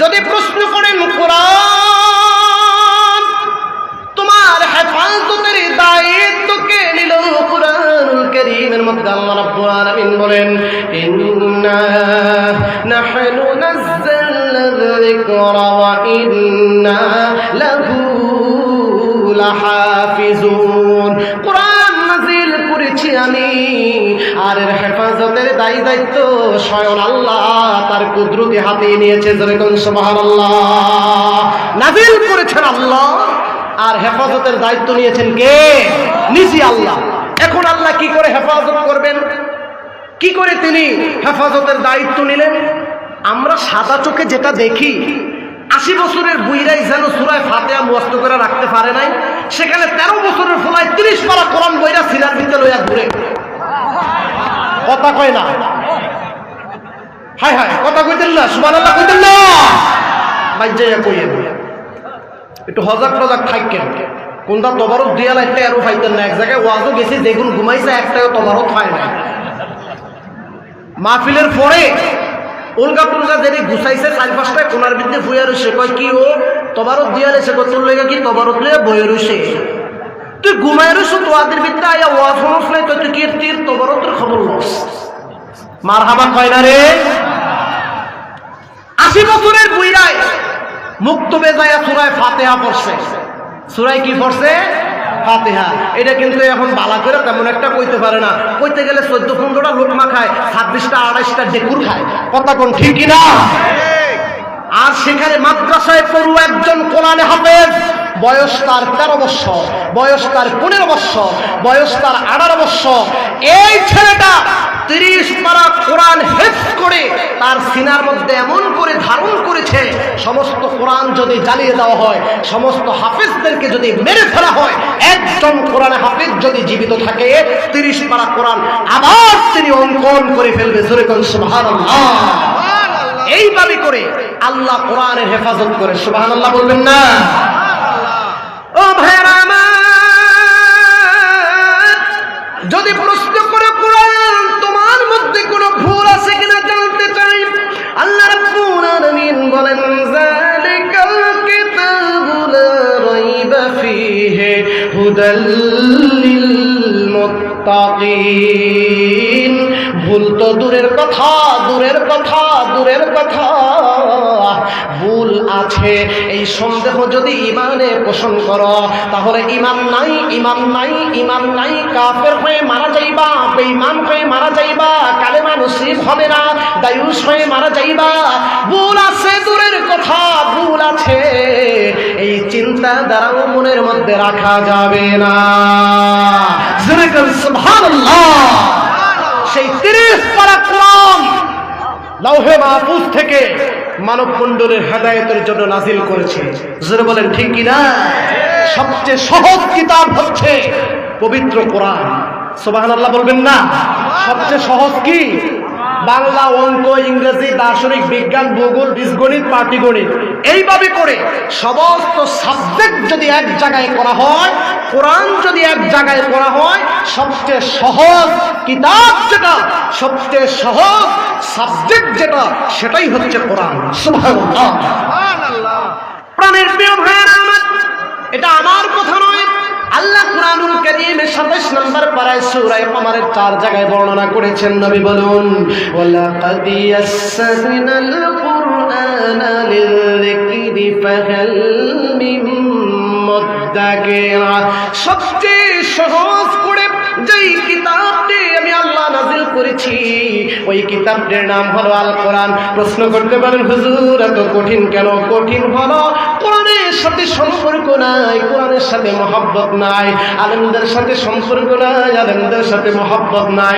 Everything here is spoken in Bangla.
যদি প্রশ্ন করেন কোরআন, তোমার হেফাজতের দায়িত্ব কে নিল কোরআনুল কারীমের মধ্যে আল্লাহ রাব্বুল আলামিন বলেন, ইন্না নাহনু নাযালনা যিকরা ওয়া ইন্না লাহু লাহাফিজুন। কোরআন নাজিল করেছি আমি। আর এর হেফাজতের দায়ী দায়িত্ব স্বয়ং আল্লাহ তার কুদরতি হাতে নিয়েছে যেরকম সুবহানাল্লাহ। নাজিল করেছেন আল্লাহ, আর হেফাজতের দায়িত্ব নিয়েছেন কে? নিজে আল্লাহ। এখন আল্লাহ কি করে হেফাজত করবেন? কি করে তিনি হেফাজতের দায়িত্ব নিলেন? আমরা সাদা চোখে যেটা দেখি, আশি বছরের বুইরাই যেন সুরায় ফাতেহা মুস্ত করে রাখতে পারে নাই, সেখানে তেরো বছরের ফলায় তিরিশ পারা কোরআন বইরা সিনার ভিতরে লইয়া ঘুরে। কথা কয় না। হায় হায়, কথা কইতেন না সুমান আল্লাহ কইতেন না। বাইজাইয়া কইয়ে একটু হজাক টজাক থাকেন কোনটা তবারত দিয়া লাগতে আরও পাইতেন না। এক জায়গায় ওয়াজও গেছি যেগুন ঘুমাইছে একটাও তবারত পায় না মাহফিলের পরে উলগা টুলগা যেটি গুছাইছে, চারি পাঁচটায় কোনার বিদ্যে ফুয়া রয়েছে কয় কি ও? তবারত দিয়া কয় তোর লেগে কি লইয়া বয়ে রয়েছে তুই ঘুমাই রয়েছ তোয়াদের বিদ্যা আয়া ওয়াজ শুনস নাই তুই তুই কি তীর তবারতের খবর লস। মার হাবা কয় না রে? আশি বছরের বুইরায় মুক্ত বেজায়া সুরায় ফাতেহা পড়ছে। সুরায় কি পড়ছে? ফাতেহা। এটা কিন্তু এখন বালা করে তেমন একটা কইতে পারে না। কইতে গেলে চোদ্দ পনেরোটা লোকমা খায় ছাব্বিশটা আড়াইশটা ডেকুর খায়। কথা কোন ঠিকই না? আর সেখানে মাদ্রাসায় পড়ু একজন কোরআনে হাফেজ বয়স তার তেরো বৎসর বয়স তার পনেরো বৎসর বয়স তার আঠারো বৎসর এই ছেলেটা তিরিশ পারা কোরআন হেফ করে তার সিনার মধ্যে এমন করে ধারণ করেছে সমস্ত কোরআন যদি জ্বালিয়ে দেওয়া হয় সমস্ত হাফিজদেরকে যদি মেরে ফেলা হয় একজন কোরআনে হাফিজ যদি জীবিত থাকে তিরিশ পারা কোরআন আবার তিনি অঙ্কন করে ফেলবে সুরেকন সুবহানাল্লাহ। এইভাবে করে আল্লাহ কোরআনের হেফাজত করে সুবাহান আল্লাহ বলবেন না। ও ভাইরা যদি প্রশ্ন করে কোরআন, তোমার মধ্যে কোনো ভুল আছে কিনা জানতে চাই? আল্লাহ রাব্বুল বলেন, যালিকাল কিতাবু লা রাইবা ফীহি হুদাল লিল ভুল তো দূরের কথা দূরের কথা দূরের কথা। ভুল আছে এই সন্দেহ যদি ইমানে পোষণ করো, তাহলে ইমান নাই ইমান নাই ইমান নাই, কাফের হয়ে মারা যাইবা, বেঈমান হয়ে মারা যাইবা, কালেমা নসিব হবে না, দায়ুস হয়ে মারা যাইবা। ভুল আছে, দূরের কথা, ভুল আছে, এই চিন্তা দ্বারাও মনের মধ্যে রাখা যাবে না। সেই তিরিশ পারা কোরআন লৌহে মাহফুজ থেকে মানব মণ্ডলের হেদায়তের জন্য নাজিল করেছে। জোরে বলেন, ঠিক কিনা? সবচেয়ে সহজ কিতাব হচ্ছে পবিত্র কোরআন। সোবাহান আল্লাহ বলবেন না? সবচেয়ে সহজ কি? বাংলা, অঙ্ক, ইংরেজি, দার্শনিক, বিজ্ঞান, ভূগোল, বীজগণিত, পাটিগণিত। এইভাবে করে সমস্ত সাবজেক্ট যদি এক জায়গায় করা হয় কোরআন যদি এক জায়গায় পড়া হয় সবচেয়ে সহজ কিতাব যেটা সবচেয়ে সহজ সাবজেক্ট যেটা সেটাই হচ্ছে কোরআন। প্রাণের প্রিয় ভাইয়ের আমার এটা আমার কথা নয়। আল্লাহ কুরআনুল কারীমের 27 নম্বর পারায় সূরা কমারের চার জায়গায় বর্ণনা করেছেন নবী বলুন ওয়ালাকাদ ইয়াসসারনাল কুরআনা সবচেয়ে সহজ করে যেই কিতাবটি আমি আল্লাহ নাজিল করেছি, ওই কিতাবটির নাম হলো আল কোরআন প্রশ্ন করতে পারেন, হুজুর, এত কঠিন কেন? কঠিন হলো কোরআনের সাথে সম্পর্ক নাই, কোরআনের সাথে মহব্বত নাই, আলেমদের সাথে সম্পর্ক নাই, আলেমদের সাথে মহব্বত নাই।